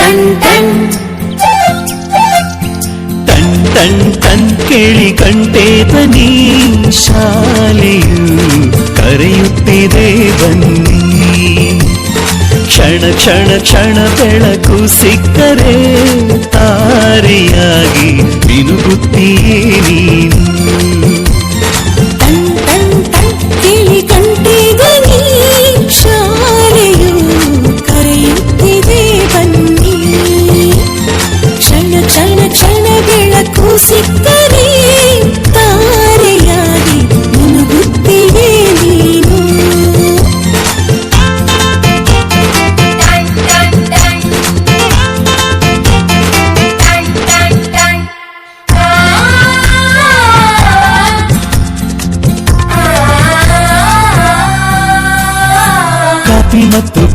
Ton ton ton ಕೇಳಿ ಕಂಟೆ ಬನಿ ಶಾಲೆಯು ಕರೆಯುತ್ತಿದೆ ಬನ್ನಿ. ಕ್ಷಣ ಕ್ಷಣ ಕ್ಷಣ ಬೆಳಕು ಸಿಕ್ಕರೆ ತಾರಿಯಾಗಿ ಮಿನುಗುತ್ತೀಯೇ ನೀನು.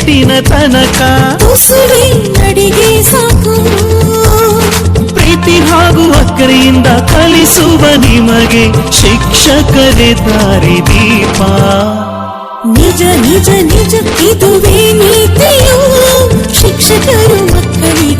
ಗೇಟಿನ ತನಕ. ತುಸುವೆ ನಡಿಗೆ ಸಾಕು. ಪ್ರೀತಿ ಹಾಗೂ ಅಕ್ಕರೆಯಿಂದ ಕಲಿಸುವ ನಿಮಗೆ ಶಿಕ್ಷಕರೇ ದಾರಿ ದೀಪ. ನಿಜ ನಿಜ ನಿಜ ಇದುವೇ ನೀತಿಯು. ಶಿಕ್ಷಕರು ಮಕ್ಕಳಿಗೆ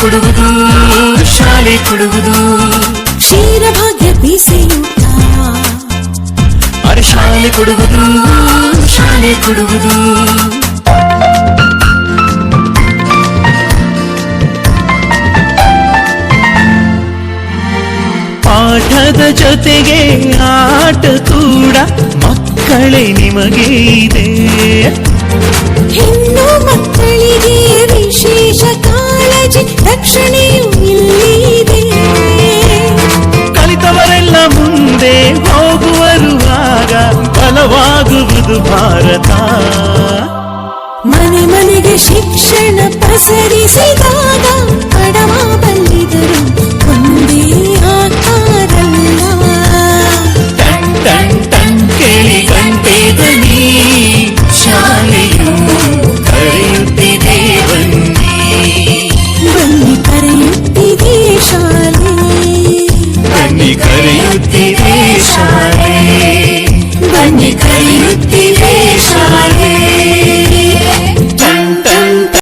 ಕೊಡುವುದು ಶಾಲೆ ಕೊಡುವುದು. ಕ್ಷೀರಭಾಗ್ಯ ಬೀಸೆಯುತ್ತ ಅರೆ ಶಾಲೆ ಕೊಡುವುದು ಶಾಲೆ ಕೊಡುವುದು. ಪಾಠದ ಜೊತೆಗೆ ಆಟ ಕೂಡ ಮಕ್ಕಳೇ ನಿಮಗೆ ಇದೆ. ಬಲವಾಗುವುದು ಭಾರತ. ಮನೆ ಮನೆಗೆ ಶಿಕ್ಷಣ ಪಸರಿಸಿದಾಗ